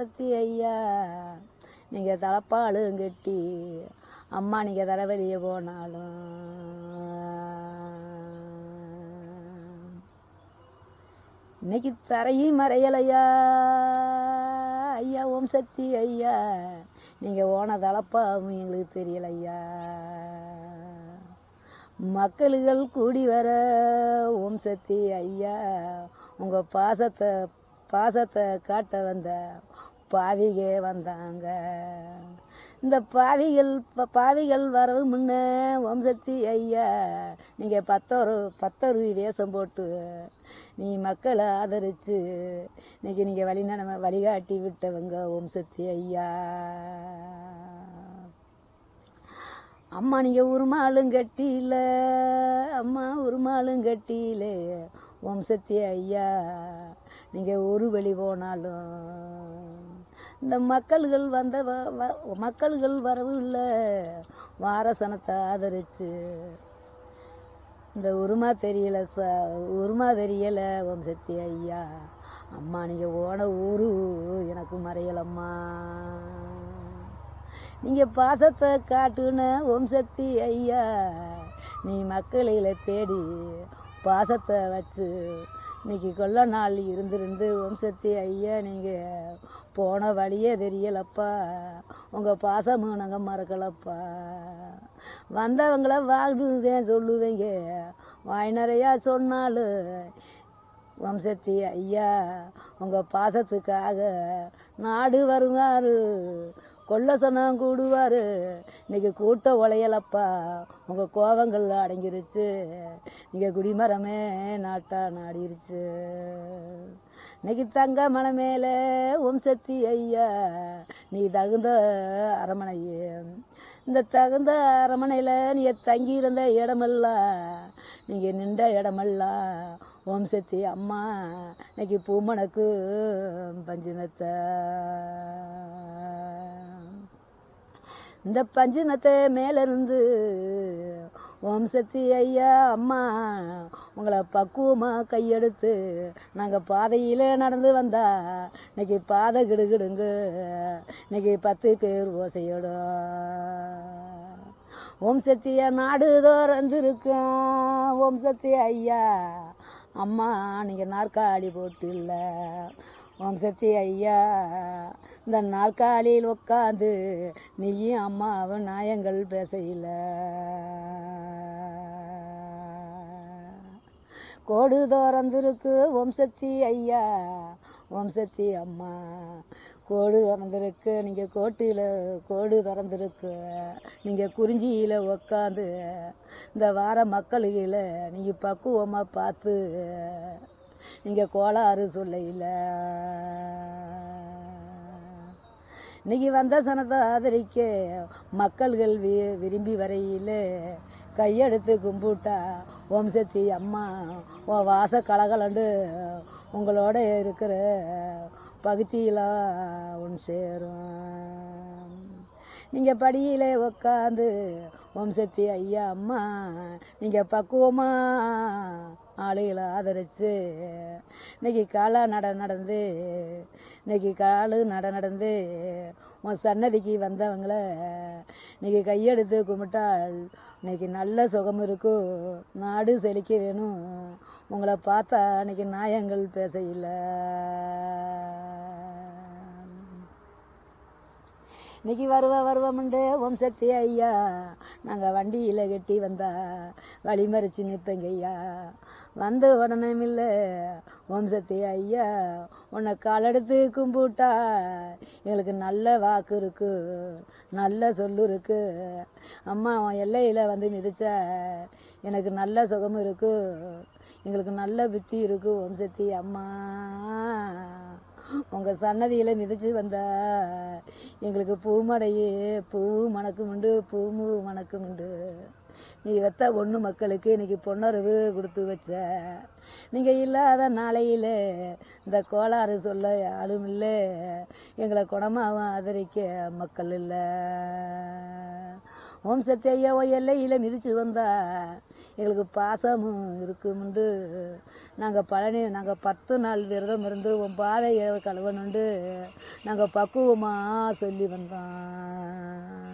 சக்தி ஐயா. நீங்கள் தலைப்பாலும் கட்டி அம்மா நீங்கள் தலைவலிய போனாலும். இன்னைக்கு தரையும் மறையலையா ஐயா. ஓம் சக்தி ஐயா. நீங்கள் ஓன தலப்பாவும் எங்களுக்கு தெரியலையா மக்களுகள் கூடி வர ஓம் சக்தி ஐயா. உங்கள் பாசத்தை பாசத்தை காட்ட வந்த பாவிக வந்தாங்க. இந்த பாவிகள் பாவிகள் வரவு முன்ன ஓம் சக்தி ஐயா நீங்கள் பத்தொரு பத்தொரு வேஷம் போட்டு நீ மக்களை ஆதரித்து இன்னைக்கு நீங்கள் வழி நட வழிகாட்டி விட்டவங்க ஓம் சக்தி ஐயா. அம்மா நீங்கள் உருமாலும் கட்டியில அம்மா உருமாலும் கட்டியில ஓம் சக்தி ஐயா நீங்கள் ஒரு வழி போனாலும் இந்த மக்கள்கள் வந்த மக்கள்கள் வரவு இல்லை. வாரசனத்தை ஆதரித்து இந்த உருமா தெரியல ச உருமா தெரியல ஓம் சக்தி ஐயா. அம்மா நீங்கள் ஓன ஊரு எனக்கு மறையலம்மா. நீங்கள் பாசத்தை காட்டுன ஓம் சக்தி ஐயா. நீ மக்களில தேடி பாசத்தை வச்சு இன்னைக்கு கொள்ள நாள் இருந்திருந்து ஓம் சக்தி ஐயா நீங்கள் போன வழியே தெரியலப்பா. உங்கள் பாசமும் நாங்கள் மறக்கலப்பா. வந்தவங்கள வாழ்ந்துதான் சொல்லுவீங்க. வாய் நிறையா சொன்னாலும் வம்சத்தி ஐயா உங்கள் பாசத்துக்காக நாடு வருவார். கொல்ல சொன்னால் கூடுவார். இன்னைக்கு கூட்ட உழையலப்பா உங்கள் கோபங்கள் அடங்கிருச்சு. நீங்கள் குடிமரமே நாட்டா நாடிருச்சு. இன்னைக்கு தங்க மலை மேலே ஓம் சக்தி ஐயா நீ தகுந்த அரமனையே இந்த தகுந்த அரமனையில் நீ தங்கியிருந்த இடமெல்லாம் நீங்கள் நின்ற இடமெல்லாம் ஓம் சக்தி அம்மா இன்னைக்கு பூமணக்கு பஞ்சுமெத்த இந்த பஞ்சுமெத்தை மேலிருந்து ஓம் சக்தி ஐயா அம்மா உங்களை பக்குவமாக கையெடுத்து நாங்கள் பாதையில் நடந்து வந்தா இன்னைக்கு பாதை கிடுகிடுங்க இன்னைக்கு பத்து பேர் ஓசையோடும் ஓம் சக்தியா நாடு தோறந்திருக்கேன் ஓம் சக்தி ஐயா அம்மா நீங்கள் நாற்காலி போட்டு இல்லை ஓம் சக்தி ஐயா. இந்த நாற்காலியில் உட்காந்து நீயும் அம்மாவும் நாயங்கள் பேசையில். கோடு திறந்திருக்கு ஓம் சக்தி ஐயா. ஓம் சக்தி அம்மா. கோடு திறந்திருக்கு நீங்கள் கோட்டியில் கோடு திறந்திருக்கு நீங்கள் குறிஞ்சியில் உக்காந்து இந்த வார மக்களுகளை நீங்கள் பக்குவமாக பார்த்து நீங்கள் கோளாறு சொல்லையில். இன்னைக்கு வந்த சனத்தை ஆதரிக்க மக்கள்கள் வி விரும்பி வரையில் கையெடுத்து கும்பிட்டா ஓம் சக்தி அம்மா ஓ வாச கலகலண்டு உங்களோட இருக்கிற பகுதியெல்லாம் ஒன்று சேரும். நீங்கள் படியில் உக்காந்து ஓம் சக்தி ஐயா அம்மா நீங்கள் பக்குவமாக ஆளுகளை ஆதரித்து இன்னைக்கு காலா நட நடந்து இன்னைக்கு காலு நட நடந்து உன் சன்னதிக்கு வந்தவங்கள இன்னைக்கு கையெடுத்து கும்பிட்டால் இன்னைக்கு நல்ல சுகம் இருக்கும். நாடு செழிக்க வேணும். உங்களை பார்த்தா அன்னைக்கு நியாயங்கள் பேசையில். இன்னைக்கு வருவ வருவமுண்டு ஓம் சக்தி ஐயா. நாங்கள் வண்டியில் கட்டி வந்தா வழிமறிச்சு நிற்பேங்க ஐயா. வந்த உடனே இல்லை ஓம் சக்தி ஐயா உன்னை காலெடுத்து கும்பிட்டா எங்களுக்கு நல்ல வாக்கு இருக்கு நல்ல சொல்லு இருக்கு. அம்மா அவன் எல்லையில் வந்து மிதிச்ச எனக்கு நல்ல சுகம் இருக்கு எங்களுக்கு நல்ல புத்தி இருக்கு ஓம் சக்தி அம்மா. உங்கள் சன்னதியில் மிதிச்சு வந்தா எங்களுக்கு பூமடையே பூ மணக்கும் உண்டு பூமு மணக்கும் உண்டு நீ வெத்த ஒன்று மக்களுக்கு இன்னைக்கு பொன்னறிவு கொடுத்து வச்ச. நீங்கள் இல்லாத நாளையில் இந்த கோளாறு சொல்ல யாரும் இல்லை. எங்களை குணமாகவும் ஆதரிக்க மக்கள் இல்லை. ஓம் சக்தி ஓ எல்லையில் மிதிச்சு வந்தா எங்களுக்கு பாசமும் இருக்குமுண்டு நாங்கள் பழனி நாங்கள் பத்து நாள் விரதம் இருந்து உன் பாதையை கழுவணுண்டு. நாங்கள் பக்குவமாக சொல்லி வந்தோம்.